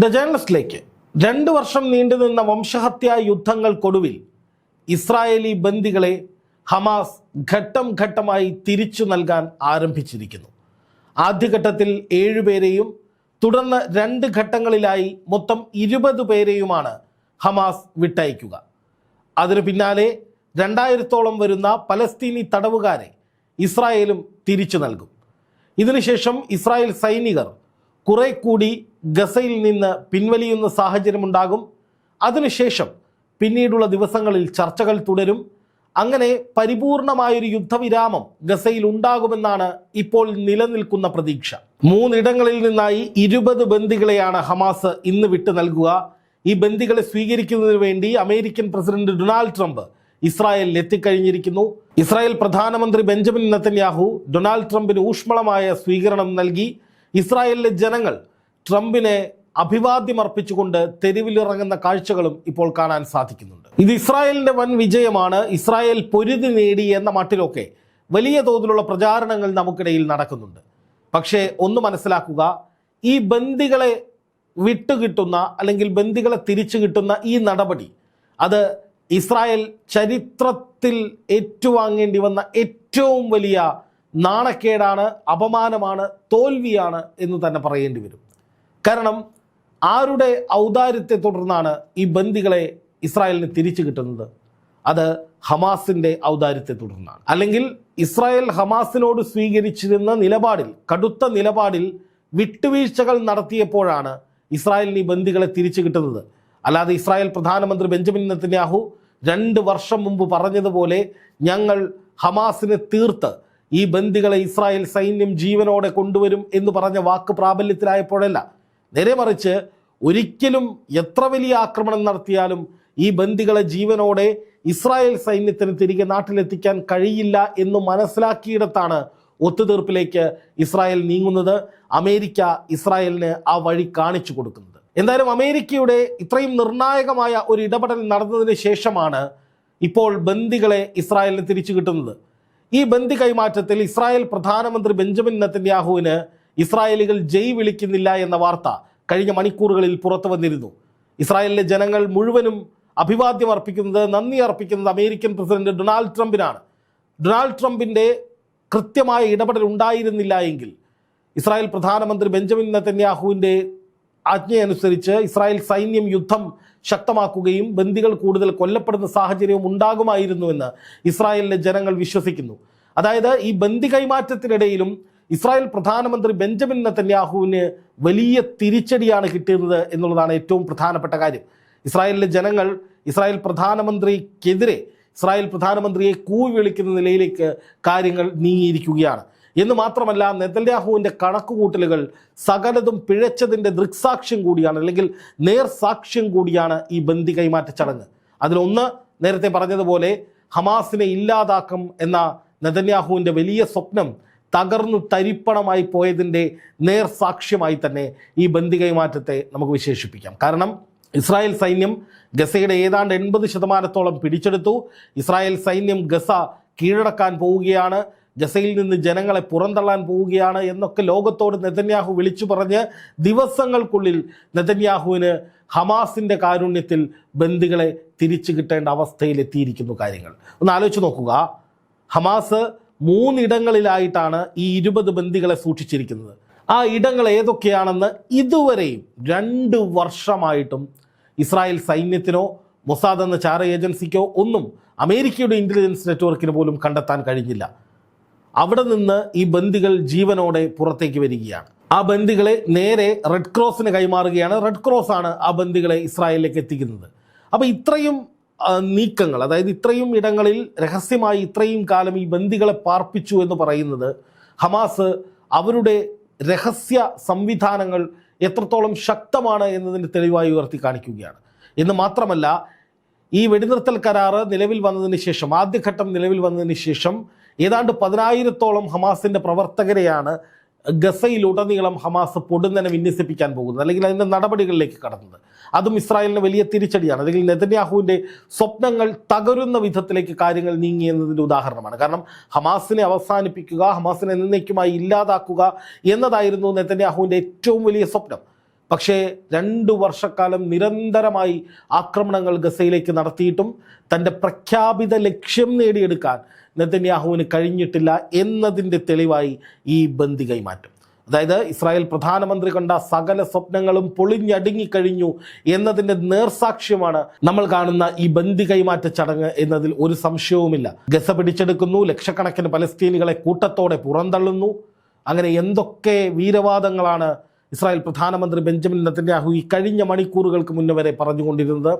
The ജേണലിസ്റ്റിലേക്ക് രണ്ട് വർഷം നീണ്ടുനിന്ന വംശഹത്യാ യുദ്ധങ്ങൾക്കൊടുവിൽ ഇസ്രായേലി ബന്ദികളെ ഹമാസ് ഘട്ടം ഘട്ടമായി തിരിച്ചു നൽകാൻ ആരംഭിച്ചിരിക്കുന്നു. ആദ്യഘട്ടത്തിൽ ഏഴുപേരെയും തുടർന്ന് രണ്ട് ഘട്ടങ്ങളിലായി മൊത്തം ഇരുപത് പേരെയുമാണ് ഹമാസ് വിട്ടയക്കുക. അതിനു പിന്നാലെ രണ്ടായിരത്തോളം വരുന്ന പലസ്തീനി തടവുകാരെ ഇസ്രായേലും തിരിച്ചു നൽകും. ഇതിനുശേഷം ഇസ്രായേൽ സൈനികർ കുറെ കൂടി ഗസയിൽ നിന്ന് പിൻവലിയുന്ന സാഹചര്യമുണ്ടാകും. അതിനുശേഷം പിന്നീടുള്ള ദിവസങ്ങളിൽ ചർച്ചകൾ തുടരും. അങ്ങനെ പരിപൂർണമായൊരു യുദ്ധവിരാമം ഗസയിൽ ഉണ്ടാകുമെന്നാണ് ഇപ്പോൾ നിലനിൽക്കുന്ന പ്രതീക്ഷ. മൂന്നിടങ്ങളിൽ നിന്നായി ഇരുപത് ബന്ദികളെയാണ് ഹമാസ് ഇന്ന് വിട്ടു നൽകുക. ഈ ബന്ദികളെ സ്വീകരിക്കുന്നതിന് വേണ്ടി അമേരിക്കൻ പ്രസിഡന്റ് ഡൊണാൾഡ് ട്രംപ് ഇസ്രായേലിൽ എത്തിക്കഴിഞ്ഞിരിക്കുന്നു. ഇസ്രായേൽ പ്രധാനമന്ത്രി ബെഞ്ചമിൻ നെതന്യാഹു ഡൊണാൾഡ് ട്രംപിന് ഊഷ്മളമായ സ്വീകരണം നൽകി. ഇസ്രായേലിലെ ജനങ്ങൾ ട്രംപിനെ അഭിവാദ്യമർപ്പിച്ചുകൊണ്ട് തെരുവിലിറങ്ങുന്ന കാഴ്ചകളും ഇപ്പോൾ കാണാൻ സാധിക്കുന്നുണ്ട്. ഇത് ഇസ്രായേലിന്റെ വൻ വിജയമാണ്. ഇസ്രായേൽ പൊരുതി നേടി എന്ന മട്ടിലൊക്കെ വലിയ തോതിലുള്ള പ്രചാരണങ്ങൾ നമുക്കിടയിൽ നടക്കുന്നുണ്ട്. പക്ഷേ ഒന്ന് മനസ്സിലാക്കുക ഈ ബന്ദികളെ വിട്ടുകിട്ടുന്ന അല്ലെങ്കിൽ ബന്ദികളെ തിരിച്ചു കിട്ടുന്ന ഈ നടപടി അത് ഇസ്രായേൽ ചരിത്രത്തിൽ ഏറ്റുവാങ്ങേണ്ടി വന്ന ഏറ്റവും വലിയ നാണക്കേടാണ് അപമാനമാണ് തോൽവിയാണ് എന്ന് തന്നെ പറയേണ്ടി വരും. കാരണം ആരുടെ ഔദാര്യത്തെ തുടർന്നാണ് ഈ ബന്ദികളെ ഇസ്രായേലിന് തിരിച്ചു കിട്ടുന്നത്? അത് ഹമാസിന്റെ ഔദാര്യത്തെ തുടർന്നാണ്. അല്ലെങ്കിൽ ഇസ്രായേൽ ഹമാസിനോട് സ്വീകരിച്ചിരുന്ന നിലപാടിൽ കടുത്ത നിലപാടിൽ വിട്ടുവീഴ്ചകൾ നടത്തിയപ്പോഴാണ് ഇസ്രായേലിന് ഈ ബന്ദികളെ തിരിച്ചു കിട്ടുന്നത്. അല്ലാതെ ഇസ്രായേൽ പ്രധാനമന്ത്രി ബെഞ്ചമിൻ നെത്തന്യാഹു രണ്ട് വർഷം മുമ്പ് പറഞ്ഞതുപോലെ ഞങ്ങൾ ഹമാസിനെ തീർത്ത് ഈ ബന്ദികളെ ഇസ്രായേൽ സൈന്യം ജീവനോടെ കൊണ്ടുവരും എന്ന് പറഞ്ഞ വാക്ക് പ്രാബല്യത്തിലായപ്പോഴല്ല. നേരെ മറിച്ച് ഒരിക്കലും എത്ര വലിയ ആക്രമണം നടത്തിയാലും ഈ ബന്ദികളെ ജീവനോടെ ഇസ്രായേൽ സൈന്യത്തിന് തിരികെ നാട്ടിലെത്തിക്കാൻ കഴിയില്ല എന്ന് മനസ്സിലാക്കിയിടത്താണ് ഒത്തുതീർപ്പിലേക്ക് ഇസ്രായേൽ നീങ്ങുന്നത്. അമേരിക്ക ഇസ്രായേലിന് ആ വഴി കാണിച്ചു കൊടുക്കുന്നത്. എന്തായാലും അമേരിക്കയുടെ ഇത്രയും നിർണായകമായ ഒരു ഇടപെടൽ നടന്നതിന് ശേഷമാണ് ഇപ്പോൾ ബന്ദികളെ ഇസ്രായേലിന് തിരിച്ചു കിട്ടുന്നത്. ഈ ബന്ദി കൈമാറ്റത്തിൽ ഇസ്രായേൽ പ്രധാനമന്ത്രി ബെഞ്ചമിൻ നെത്തന്യാഹുവിന് ഇസ്രായേലികൾ ജയ് വിളിക്കുന്നില്ല എന്ന വാർത്ത കഴിഞ്ഞ മണിക്കൂറുകളിൽ പുറത്തു വന്നിരുന്നു. ഇസ്രായേലിലെ ജനങ്ങൾ മുഴുവനും അഭിവാദ്യം അർപ്പിക്കുന്നത് നന്ദി അർപ്പിക്കുന്നത് അമേരിക്കൻ പ്രസിഡന്റ് ഡൊണാൾഡ് ട്രംപിനാണ്. ഡൊണാൾഡ് ട്രംപിന്റെ കൃത്യമായ ഇടപെടൽ ഉണ്ടായിരുന്നില്ല എങ്കിൽ ഇസ്രായേൽ പ്രധാനമന്ത്രി ബെഞ്ചമിൻ നെത്തന്യാഹുവിന്റെ ആജ്ഞയനുസരിച്ച് ഇസ്രായേൽ സൈന്യം യുദ്ധം ശക്തമാക്കുകയും ബന്ദികൾ കൂടുതൽ കൊല്ലപ്പെടുന്ന സാഹചര്യവും ഉണ്ടാകുമായിരുന്നുവെന്ന് ഇസ്രായേലിലെ ജനങ്ങൾ വിശ്വസിക്കുന്നു. അതായത് ഈ ബന്ദി കൈമാറ്റത്തിനിടയിലും ഇസ്രായേൽ പ്രധാനമന്ത്രി ബെഞ്ചമിൻ നെത്തന്യാഹുവിന് വലിയ തിരിച്ചടിയാണ് കിട്ടുന്നത് എന്നുള്ളതാണ് ഏറ്റവും പ്രധാനപ്പെട്ട കാര്യം. ഇസ്രായേലിലെ ജനങ്ങൾ ഇസ്രായേൽ പ്രധാനമന്ത്രിക്കെതിരെ ഇസ്രായേൽ പ്രധാനമന്ത്രിയെ കൂവി വിളിക്കുന്ന നിലയിലേക്ക് കാര്യങ്ങൾ നീങ്ങിയിരിക്കുകയാണ്. എന്ന് മാത്രമല്ല നെതന്യാഹുവിന്റെ കണക്കുകൂട്ടലുകൾ സകലതും പിഴച്ചതിന്റെ ദൃക്സാക്ഷ്യം കൂടിയാണ് അല്ലെങ്കിൽ നേർസാക്ഷ്യം കൂടിയാണ് ഈ ബന്ദി കൈമാറ്റ ചടങ്ങ്. അതിലൊന്ന് നേരത്തെ പറഞ്ഞതുപോലെ ഹമാസിനെ ഇല്ലാതാക്കും എന്ന നെതന്യാഹുവിന്റെ വലിയ സ്വപ്നം തകർന്നു തരിപ്പണമായി പോയതിന്റെ നേർസാക്ഷ്യമായി തന്നെ ഈ ബന്ദി കൈമാറ്റത്തെ നമുക്ക് വിശേഷിപ്പിക്കാം. കാരണം ഇസ്രായേൽ സൈന്യം ഗസയുടെ ഏതാണ്ട് എൺപത് ശതമാനത്തോളം പിടിച്ചെടുത്തു. ഇസ്രായേൽ സൈന്യം ഗസ കീഴടക്കാൻ പോവുകയാണ്. ഗസയിൽ നിന്ന് ജനങ്ങളെ പുറന്തള്ളാൻ പോവുകയാണ് എന്നൊക്കെ ലോകത്തോട് നെതന്യാഹു വിളിച്ചു പറഞ്ഞ് ദിവസങ്ങൾക്കുള്ളിൽ നെതന്യാഹുവിന് ഹമാസിന്റെ കാരുണ്യത്തിൽ ബന്ദികളെ തിരിച്ചു കിട്ടേണ്ട അവസ്ഥയിലെത്തിയിരിക്കുന്നു കാര്യങ്ങൾ. ഒന്ന് ആലോചിച്ച് നോക്കുക. ഹമാസ് മൂന്നിടങ്ങളിലായിട്ടാണ് ഈ ഇരുപത് ബന്ദികളെ സൂക്ഷിച്ചിരിക്കുന്നത്. ആ ഇടങ്ങൾ ഏതൊക്കെയാണെന്ന് ഇതുവരെയും രണ്ട് വർഷമായിട്ടും ഇസ്രായേൽ സൈന്യത്തിനോ മൊസാദ് എന്ന ചാര ഏജൻസിക്കോ ഒന്നും അമേരിക്കയുടെ ഇന്റലിജൻസ് നെറ്റ്വർക്കിന് പോലും കണ്ടെത്താൻ കഴിഞ്ഞില്ല. അവിടെ നിന്ന് ഈ ബന്ദികൾ ജീവനോടെ പുറത്തേക്ക് വരികയാണ്. ആ ബന്ദികളെ നേരെ റെഡ് ക്രോസിന് കൈമാറുകയാണ്. റെഡ് ക്രോസ് ആണ് ആ ബന്ദികളെ ഇസ്രായേലിലേക്ക് എത്തിക്കുന്നത്. അപ്പോൾ ഇത്രയും നീക്കങ്ങൾ അതായത് ഇത്രയും ഇടങ്ങളിൽ രഹസ്യമായി ഇത്രയും കാലം ഈ ബന്ദികളെ പാർപ്പിച്ചു എന്ന് പറയുന്നത് ഹമാസ് അവരുടെ രഹസ്യ സംവിധാനങ്ങൾ എത്രത്തോളം ശക്തമാണ് എന്നതിന്റെ തെളിവായി ഉയർത്തി കാണിക്കുകയാണ്. എന്ന് മാത്രമല്ല ഈ വെടിനിർത്തൽ കരാറ് നിലവിൽ വന്നതിന് ശേഷം ആദ്യഘട്ടം നിലവിൽ വന്നതിന് ശേഷം ഏതാണ്ട് പതിനായിരത്തോളം ഹമാസിന്റെ പ്രവർത്തകരെയാണ് ഗസയിലുടനീളം ഹമാസ് പൊടുന്നനെ വിന്യസിപ്പിക്കാൻ പോകുന്നത് അല്ലെങ്കിൽ അതിന്റെ നടപടികളിലേക്ക് കടന്നത്. അതും ഇസ്രായേലിന് വലിയ തിരിച്ചടിയാണ്. അല്ലെങ്കിൽ നെതന്യാഹുവിന്റെ സ്വപ്നങ്ങൾ തകരുന്ന വിധത്തിലേക്ക് കാര്യങ്ങൾ നീങ്ങി എന്നതിന്റെ ഉദാഹരണമാണ്. കാരണം ഹമാസിനെ അവസാനിപ്പിക്കുക ഹമാസിനെ എന്നേക്കുമായി ഇല്ലാതാക്കുക എന്നതായിരുന്നു നെതന്യാഹുവിന്റെ ഏറ്റവും വലിയ സ്വപ്നം. പക്ഷേ രണ്ടു വർഷക്കാലം നിരന്തരമായി ആക്രമണങ്ങൾ ഗസയിലേക്ക് നടത്തിയിട്ടും തന്റെ പ്രഖ്യാപിത ലക്ഷ്യം നേടിയെടുക്കാൻ നെതന്യാഹുവിന് കഴിഞ്ഞിട്ടില്ല എന്നതിന്റെ തെളിവായി ഈ ബന്ദി കൈമാറ്റം. അതായത് ഇസ്രായേൽ പ്രധാനമന്ത്രി കണ്ട സകല സ്വപ്നങ്ങളും പൊളിഞ്ഞടുങ്ങിക്കഴിഞ്ഞു എന്നതിന്റെ നേർസാക്ഷ്യമാണ് നമ്മൾ കാണുന്ന ഈ ബന്ദി കൈമാറ്റ ചടങ്ങ് എന്നതിൽ ഒരു സംശയവുമില്ല. ഗസ പിടിച്ചെടുക്കുന്നു ലക്ഷക്കണക്കിന് പലസ്തീനികളെ കൂട്ടത്തോടെ പുറന്തള്ളുന്നു. അങ്ങനെ എന്തൊക്കെ വീരവാദങ്ങളാണ് ഇസ്രായേൽ പ്രധാനമന്ത്രി ബെഞ്ചമിൻ നെതന്യാഹു ഈ കഴിഞ്ഞ മണിക്കൂറുകൾക്ക് മുന്നേ വരെ പറഞ്ഞുകൊണ്ടിരുന്നത്?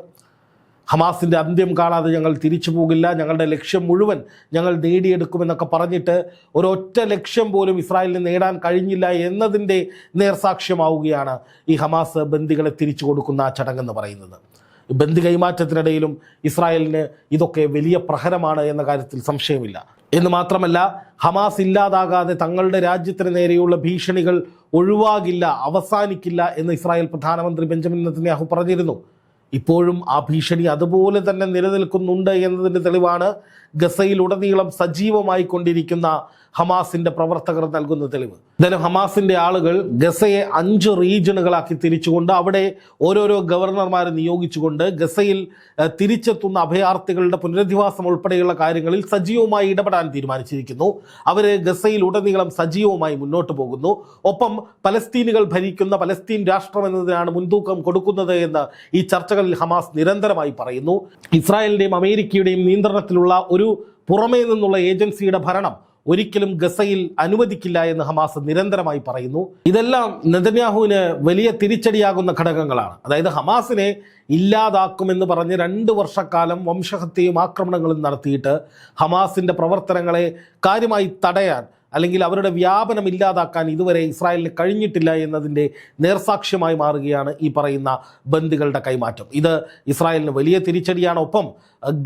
ഹമാസിന്റെ അന്ത്യം കാണാതെ ഞങ്ങൾ തിരിച്ചു പോകില്ല. ഞങ്ങളുടെ ലക്ഷ്യം മുഴുവൻ ഞങ്ങൾ നേടിയെടുക്കുമെന്നൊക്കെ പറഞ്ഞിട്ട് ഒരൊറ്റ ലക്ഷ്യം പോലും ഇസ്രായേലിന് നേടാൻ കഴിഞ്ഞില്ല എന്നതിന്റെ നേർസാക്ഷ്യമാവുകയാണ് ഈ ഹമാസ് ബന്ദികളെ തിരിച്ചു കൊടുക്കുന്ന ആ ചടങ്ങെന്ന് പറയുന്നത്. ബന്ദി കൈമാറ്റത്തിനിടയിലും ഇസ്രായേലിന് ഇതൊക്കെ വലിയ പ്രഹരമാണ് എന്ന കാര്യത്തിൽ സംശയമില്ല. എന്ന് മാത്രമല്ല ഹമാസ് ഇല്ലാതാകാതെ തങ്ങളുടെ രാജ്യത്തിന് നേരെയുള്ള ഭീഷണികൾ ഒഴിവാകില്ല അവസാനിക്കില്ല എന്ന് ഇസ്രായേൽ പ്രധാനമന്ത്രി ബെഞ്ചമിൻ നെത്തന്യാഹു പറഞ്ഞിരുന്നു. ഇപ്പോഴും ആ ഭീഷണി അതുപോലെ തന്നെ നിലനിൽക്കുന്നുണ്ട് എന്നതിന്റെ തെളിവാണ് ഗസയിലുടനീളം സജീവമായി കൊണ്ടിരിക്കുന്ന ഹമാസിന്റെ പ്രവർത്തകർ നൽകുന്ന തെളിവ്. എന്തായാലും ഹമാസിന്റെ ആളുകൾ ഗസയെ അഞ്ച് റീജിയണുകളാക്കി തിരിച്ചുകൊണ്ട് അവിടെ ഓരോരോ ഗവർണർമാരെ നിയോഗിച്ചുകൊണ്ട് ഗസയിൽ തിരിച്ചെത്തുന്ന അഭയാർത്ഥികളുടെ പുനരധിവാസം ഉൾപ്പെടെയുള്ള കാര്യങ്ങളിൽ സജീവമായി ഇടപെടാൻ തീരുമാനിച്ചിരിക്കുന്നു. അവർ ഗസയിൽ ഉടനീളം സജീവമായി മുന്നോട്ട് പോകുന്നു. ഒപ്പം പലസ്തീനുകൾ ഭരിക്കുന്ന പലസ്തീൻ രാഷ്ട്രം എന്നതിനാണ് മുൻതൂക്കം കൊടുക്കുന്നത് എന്ന് ഈ ചർച്ചകളിൽ ഹമാസ് നിരന്തരമായി പറയുന്നു. ഇസ്രായേലിന്റെയും അമേരിക്കയുടെയും നിയന്ത്രണത്തിലുള്ള ഒരു പുറമേ നിന്നുള്ള ഏജൻസിയുടെ ഭരണം ഒരിക്കലും ഗസയിൽ അനുവദിക്കില്ല എന്ന് ഹമാസ് നിരന്തരമായി പറയുന്നു. ഇതെല്ലാം നെതന്യാഹുവിന് വലിയ തിരിച്ചടിയാകുന്ന ഘടകങ്ങളാണ്. അതായത് ഹമാസിനെ ഇല്ലാതാക്കുമെന്ന് പറഞ്ഞ് രണ്ട് വർഷക്കാലം വംശഹത്യയും ആക്രമണങ്ങളും നടത്തിയിട്ട് ഹമാസിന്റെ പ്രവർത്തനങ്ങളെ കാര്യമായി തടയാൻ അല്ലെങ്കിൽ അവരുടെ വ്യാപനം ഇല്ലാതാക്കാൻ ഇതുവരെ ഇസ്രായേലിന് കഴിഞ്ഞിട്ടില്ല എന്നതിന്റെ നേർസാക്ഷ്യമായി മാറുകയാണ് ഈ പറയുന്ന ബന്ദികളുടെ കൈമാറ്റം. ഇത് ഇസ്രായേലിന് വലിയ തിരിച്ചടിയാണ്. ഒപ്പം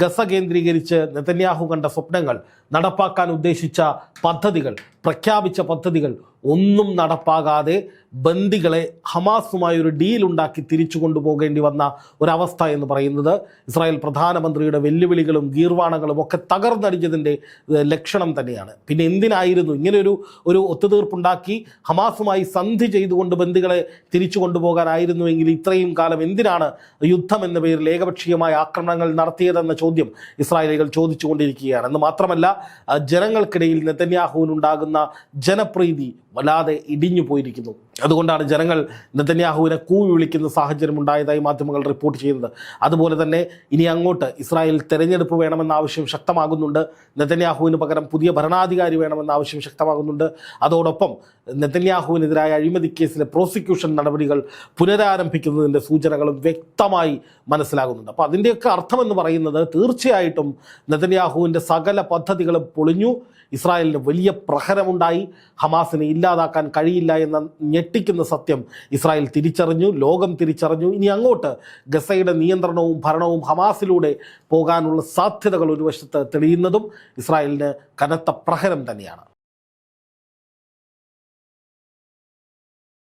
ഗസ കേന്ദ്രീകരിച്ച് നെതന്യാഹു കണ്ട സ്വപ്നങ്ങൾ നടപ്പാക്കാൻ ഉദ്ദേശിച്ച പദ്ധതികൾ പ്രഖ്യാപിച്ച പദ്ധതികൾ ഒന്നും നടപ്പാകാതെ ബന്ദികളെ ഹമാസുമായി ഒരു ഡീൽ ഉണ്ടാക്കി തിരിച്ചു കൊണ്ടുപോകേണ്ടി വന്ന ഒരവസ്ഥ എന്ന് പറയുന്നത് ഇസ്രായേൽ പ്രധാനമന്ത്രിയുടെ വെല്ലുവിളികളും ഗീർവാണങ്ങളും ഒക്കെ തകർന്നടിഞ്ഞതിന്റെ ലക്ഷണം തന്നെയാണ്. പിന്നെ എന്തിനായിരുന്നു ഇങ്ങനെയൊരു ഒരു ഒത്തുതീർപ്പുണ്ടാക്കി ഹമാസുമായി സന്ധി ചെയ്തുകൊണ്ട് ബന്ദികളെ തിരിച്ചു കൊണ്ടുപോകാനായിരുന്നുവെങ്കിൽ ഇത്രയും കാലം എന്തിനാണ് യുദ്ധം എന്ന പേരിൽ ഏകപക്ഷീയമായ ആക്രമണങ്ങൾ നടത്തിയതെന്ന ചോദ്യം ഇസ്രായേലികൾ ചോദിച്ചുകൊണ്ടിരിക്കുകയാണ്. എന്ന് മാത്രമല്ല ജനങ്ങൾക്കിടയിൽ നെതന്യാഹുവിനുണ്ടാകുന്ന ജനപ്രീതി വല്ലാതെ ഇടിഞ്ഞു പോയിരിക്കുന്നു. അതുകൊണ്ടാണ് ജനങ്ങൾ നെതന്യാഹുവിനെ കൂവി വിളിക്കുന്ന സാഹചര്യം ഉണ്ടായതായി മാധ്യമങ്ങൾ റിപ്പോർട്ട് ചെയ്യുന്നത്. അതുപോലെ തന്നെ ഇനി അങ്ങോട്ട് ഇസ്രായേൽ തെരഞ്ഞെടുപ്പ് വേണമെന്ന ആവശ്യം ശക്തമാകുന്നുണ്ട്. നെതന്യാഹുവിന് പകരം പുതിയ ഭരണാധികാരി വേണമെന്ന ആവശ്യം ശക്തമാകുന്നുണ്ട്. അതോടൊപ്പം നെതന്യാഹുവിനെതിരായ അഴിമതി കേസിലെ പ്രോസിക്യൂഷൻ നടപടികൾ പുനരാരംഭിക്കുന്നതിന്റെ സൂചനകളും വ്യക്തമായി മനസ്സിലാകുന്നുണ്ട്. അപ്പോൾ അതിന്റെയൊക്കെ അർത്ഥമെന്ന് പറയുന്നത് തീർച്ചയായിട്ടും നെതന്യാഹുവിന്റെ സകല പദ്ധതികളും പൊളിഞ്ഞു. ഇസ്രായേലിന് വലിയ പ്രഹരമുണ്ടായി. ഹമാസിനെ ഇല്ലാതാക്കാൻ കഴിയില്ല എന്ന ഞെട്ടിക്കുന്ന സത്യം ഇസ്രായേൽ തിരിച്ചറിഞ്ഞു ലോകം തിരിച്ചറിഞ്ഞു. ഇനി അങ്ങോട്ട് ഗസയുടെ നിയന്ത്രണവും ഭരണവും ഹമാസിലൂടെ പോകാനുള്ള സാധ്യതകൾ ഒരു വശത്ത് തെളിയുന്നതും ഇസ്രായേലിന് കനത്ത പ്രഹരം തന്നെയാണ്.